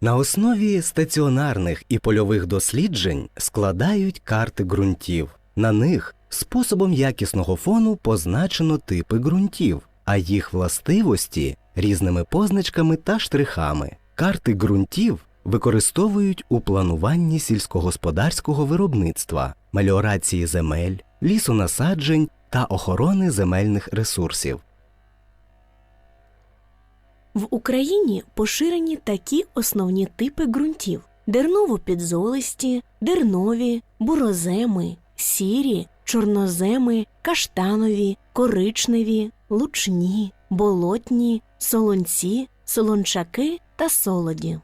На основі стаціонарних і польових досліджень складають карти ґрунтів. На них способом якісного фону позначено типи ґрунтів, а їх властивості різними позначками та штрихами. Карти ґрунтів використовують у плануванні сільськогосподарського виробництва, меліорації земель, лісонасаджень та охорони земельних ресурсів. В Україні поширені такі основні типи ґрунтів: дерново-підзолисті, дернові, буроземи, сірі, чорноземи, каштанові, коричневі, лучні, болотні, солонці, солончаки та солоді.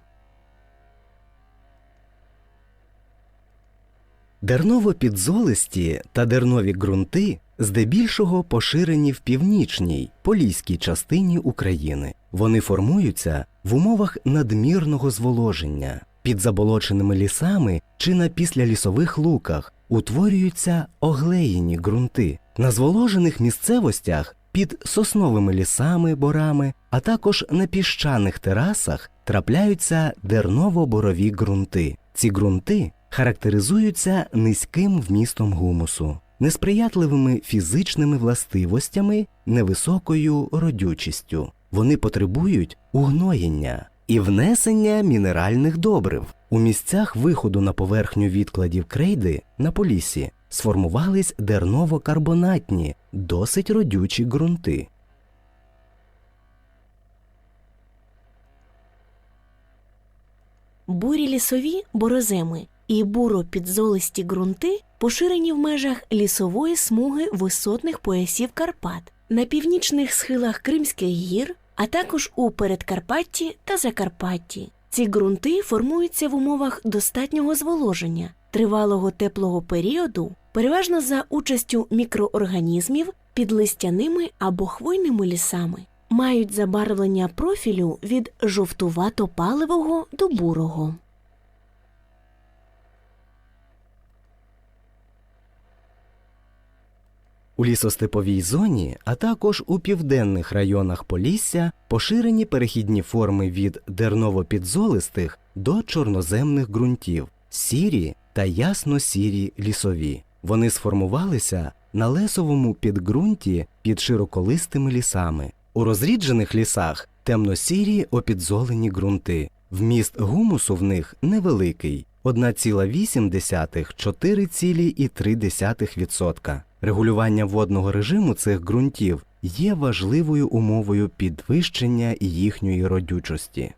Дерново-підзолисті та дернові ґрунти здебільшого поширені в північній поліській частині України. Вони формуються в умовах надмірного зволоження. Під заболоченими лісами чи на післялісових луках утворюються оглеєні ґрунти. На зволожених місцевостях під сосновими лісами, борами, а також на піщаних терасах трапляються дерново-борові ґрунти. Ці ґрунти характеризуються низьким вмістом гумусу, несприятливими фізичними властивостями, невисокою родючістю. Вони потребують угноєння і внесення мінеральних добрив. У місцях виходу на поверхню відкладів крейди на полісі сформувались дерново-карбонатні, досить родючі ґрунти. Бурі лісові бороземи і буро-підзолисті ґрунти поширені в межах лісової смуги висотних поясів Карпат, на північних схилах Кримських гір, а також у Передкарпатті та Закарпатті. Ці ґрунти формуються в умовах достатнього зволоження, тривалого теплого періоду, переважно за участю мікроорганізмів під листяними або хвойними лісами, мають забарвлення профілю від жовтувато-паливого до бурого. У лісостеповій зоні, а також у південних районах Полісся поширені перехідні форми від дерново-підзолистих до чорноземних ґрунтів, сірі та ясно-сірі лісові. Вони сформувалися на лесовому підґрунті під широколистими лісами. У розріджених лісах темно-сірі опідзолені ґрунти. Вміст гумусу в них невеликий 1,8-4,3%. Регулювання водного режиму цих ґрунтів є важливою умовою підвищення їхньої родючості.